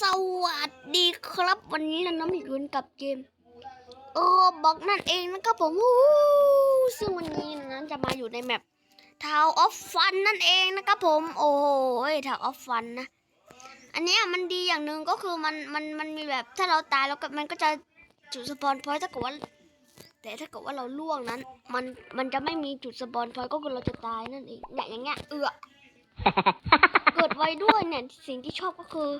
สวัสดีครับวันนี้เราน้ำอยู่กันกับเกมโอ้บอกนั่นเองนะครับผมซึ่งวันนี้นั้นจะมาอยู่ในแมป Town of Fun นั่นเองนะครับผม โอ้ย Town of Fun นะอันนี้มันดีอย่างหนึ่งก็คือมันมันมันมีแบบถ้าเราตายแล้วก็มันก็จะจุดสปอนพอยต์ถ้าเกิดว่า แต่ถ้าเกิดว่าเราล่วงนั้น มันมันจะไม่มีจุดสปอนพอยต์ก็คือเราจะตายนั่นเองเนี่ยอย่างเงี้ยเอือเกิดไว้ด้วยเนี่ยสิ่งที่ชอบก็คือ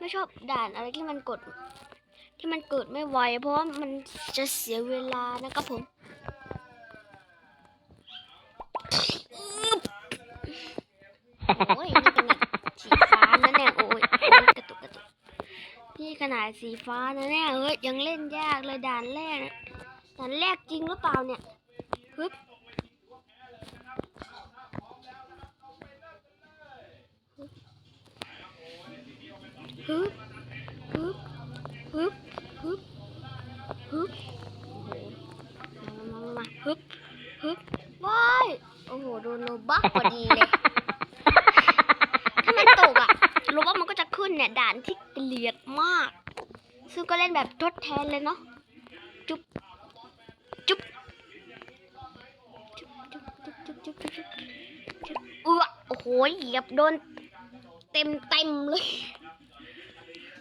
ไม่ชอบด่านอะไรที่มันกด ที่มันเกิดไม่ไว เพราะว่ามันจะเสียเวลานะครับผมโอ้ยนี่ขนาดสีฟ้านะเนี่ยโอ้ยกระตุกกระตุกนี่ขนาดสีฟ้านะเนี่ยเฮ้ยยังเล่นยากเลยด่านแรกนะด่านแรกจริงหรือเปล่าเนี่ย ฮึบฮึบฮึบฮึบฮึบโอ้โหมามามาฮึบฮึบว้ายโอ้โหโดนโลบักพอดีเลยถ้ามันตกอะโลบักมันก็จะขึ้นเนี่ยด่านที่เกลียดมาก ซึ่งก็เล่นแบบทดแทนเลยเนาะจุ๊บจุ๊บจุ๊บจุ๊บจุ๊บจุ๊บจุ๊บจุ๊บจุ๊บเอื้อโอ้โหเหยียบโดนเต็มเต็มๆเลยฮึบ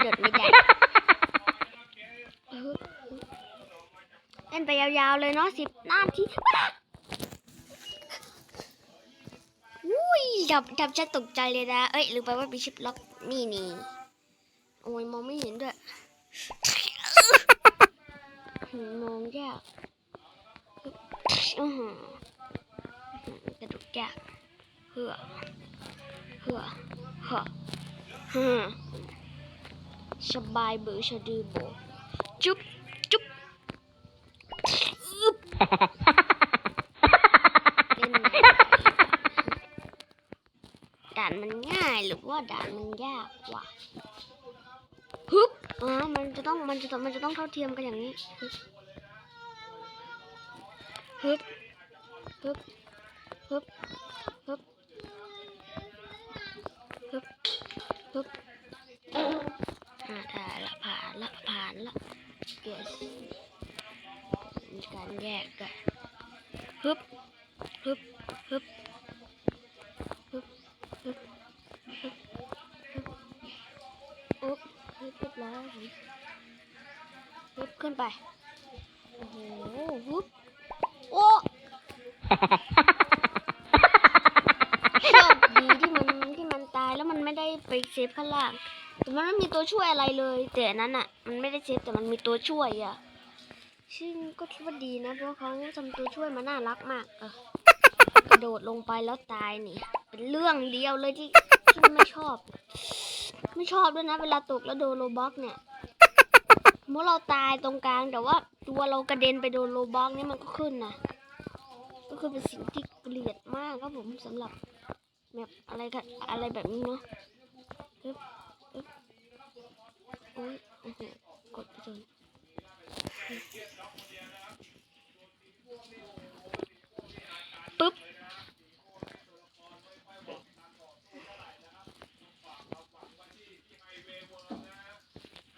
โดดไม่ได้เล่นไปยาวๆเลยเนาะสิบนาทีอุ้ยทำทำฉันตกใจเลยนะ เอ้ยลืมไปว่ามีชิปล็อกนี่นี่โอ้ยมองไม่เห็นด้วยมองยากอื้อหือกระดูกยากเหือเหือเหือฮึม สบายเบือชะดือโบจุ๊บจุ๊บอึ๊บเล่นไหนด่านมันง่ายหรือว่าด่านมันยากวะฮึบอ่ามันจะต้องมันจะต้องมันจะต้องเท่าเทียมกันอย่างนี้ฮึบฮึบฮึบฮึบฮึบฮึบฮึบอ่าถ่าย ละผ่านละผ่านละเกียสมีการแยกกันฮึบฮึบฮึบฮึบฮึบฮึบฮึบอุ๊บฮึบเรียบร้อยฮึบขึ้นไป โอ้โหฮึบโอ้โชคดีที่มันที่มันตายแล้วมันไม่ได้ไปเซฟข้างล่าง แต่มันไม่มีตัวช่วยอะไรเลย แต่อันนั้นอะ มันไม่ได้เซฟแต่มันมีตัวช่วยอะซึ่งก็คิดว่าดีนะเพราะเขาทำตัวช่วยมาน่ารักมากเออกระโดดลงไปแล้วตายนี่ เป็นเรื่องเดียวเลยที่ที่ไม่ชอบ ไม่ชอบด้วยนะ เวลาตกแล้วโดนโลบ็อกเนี่ยเมื่อเราตายตรงกลางแต่ว่าตัวเรากระเด็นไปโดนโลบ็อกนี่มันก็ขึ้นนะก็คือเป็นสิ่งที่เกลียดมากครับผมสำหรับแบบอะไรกันอะไรแบบนี้เนาะ อึ๊บอึ๊บโอ้ยอื้อหือกดไปจนปึ๊บ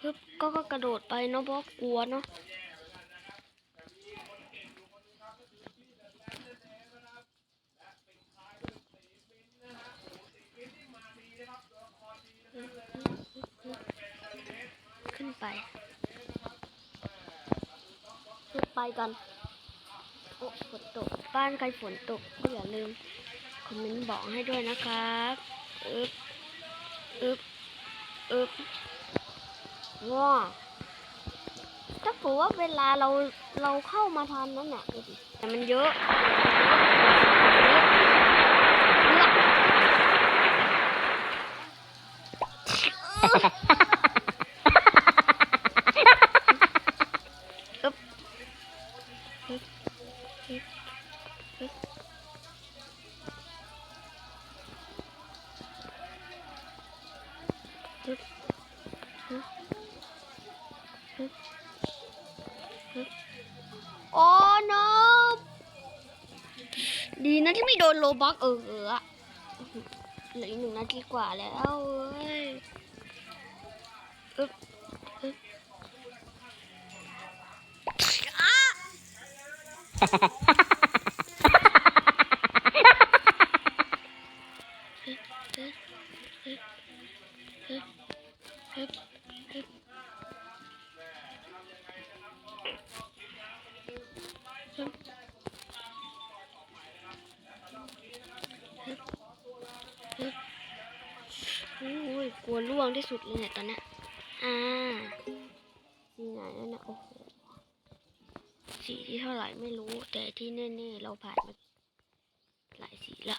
ฮึบก็ก็กระโดดไปเนาะเพราะกลัวเนาะ ไปขึ้นไปกันโอ้ฝนตก บ้านใครฝนตกก็อย่าลืมคอมเมนต์บอกให้ด้วยนะครับอึ๊บอึ๊บอึ๊บว้าถ้าเกิดว่าเวลาเราเราเข้ามาทันนั่นน่ะแต่มันเยอะเยอะ ดีนะที่ไม่โดนโลบักเออเออเหลืออีกหนึ่งนาทีกว่าแล้วเว้ยอึ๊บอึ๊บอ้า อุ้ยกลัวล่วงที่สุดเลยเนี่ยตอนนี้อ่าสีไหนนั่นนะโอ้โหสีที่เท่าไหร่ไม่รู้ แต่ที่แน่ๆเราผ่านมาหลายสีละ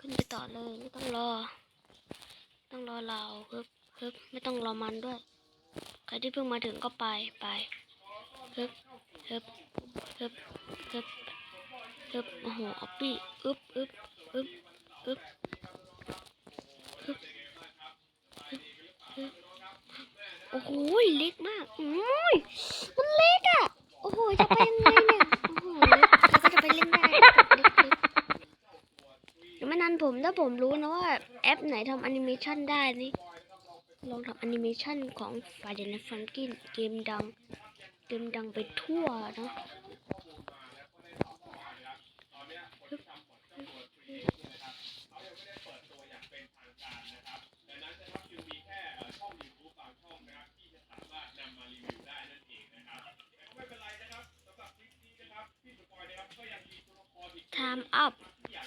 ขึ้นไปต่อเลยไม่ต้องรอ ต้องรอเราเฮึบเฮึบไม่ต้องรอมันด้วย ใครที่เพิ่งมาถึงก็ไปไปเฮึบฮึบฮึบฮึบฮึบโอ้โหออปปี้อึบอึบอึบ อึ๊บอึ๊บโอ้โหเล็กมากอุ้ยมันเล็กอะ โอ้โห จะไปยังไงเนี่ย โอ้โหแล้วก็จะไปเล่นได้ยังไม่นานผมถ้าผมรู้นะว่า แอปไหนทำแอนิเมชันได้นี่ ลองทำแอนิเมชันของฟาเดนฟันกินเกมดัง เกมดังไปทั่วนะามอัพ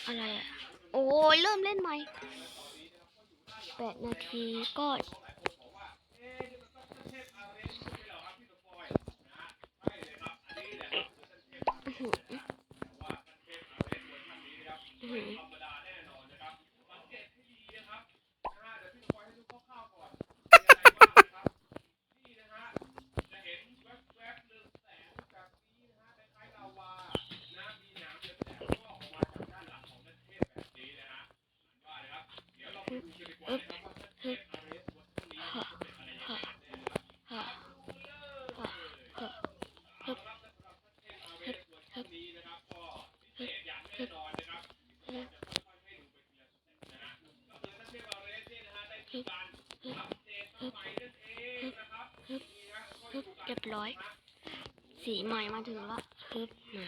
อะไรอะ โอ้ยเริ่มเล่นใหม่แปดนาทีก็ เรียบร้อย สีใหม่มาถึงละฮึบมา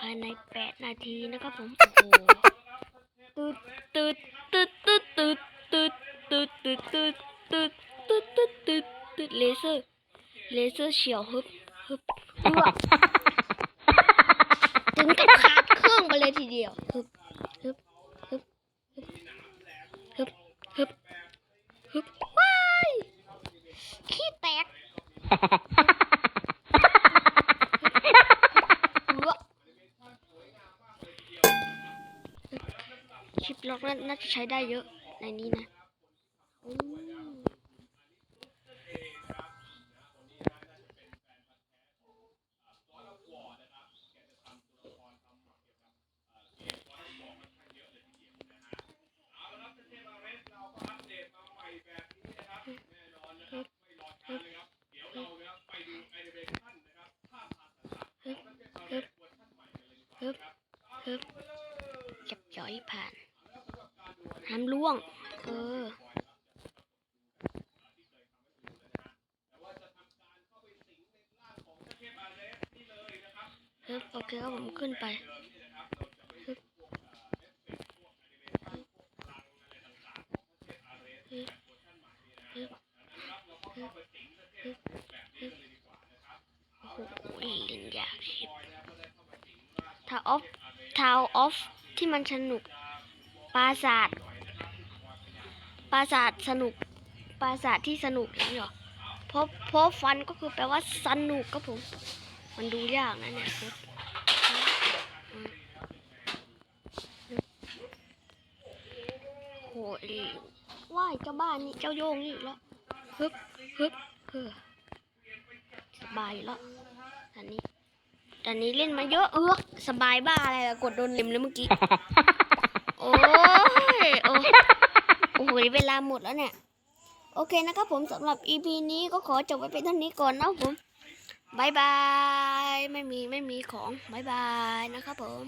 ภายในแปดนาทีนะครับผม โอ้โหตืดตืดตืดตืดตืดตืดตืดตืดตืดตืดตืดตืดตืดเลเซอร์ เลเซอร์เฉียวฮึบฮึบ เอื้อถึงกับขาดเครื่องไปเลยทีเดียวฮึบฮึบฮึบฮึบฮึบฮึบว้ายขี้แตกชิปล็อกน่าจะใช้ได้เยอะในนี้นะอืมฮึบฮึบฮึบฮึบเก็บย้อยผ่าน ห้ามล่วง เออฮึบโอเคครับผมขึ้นไปฮึบฮึบฮึบฮึบฮึบฮึบโอ้โหเล่นยากชิบทาวออฟทาวออฟที่มันสนุก ปราสาทปราสาทสนุกปราสาทที่สนุกอย่างนี้เหรอพราะเพราะฟันก็คือแปลว่าสนุกครับผม มันดูยากนะเนี่ยครับโหไอ้ว่ายเจ้าบ้านนี่เจ้าโยงนี่แล้วฮึบฮึบเฮ้อสบายแล้วอันนี้อันนี้เล่นมาเยอะเออสบายบ้าอะไรล่ะกดโดนเล็มเลยเมื่อกี้ โอ้ยโอ้ันนี้เวลาหมดแล้วเนี่ย โอเคนะครับผมสำหรับ EP นี้ก็ขอจบไว้เป็นเท่านี้ก่อนนะผมบายบาย ไม่มีไม่มีของบายบายนะครับผม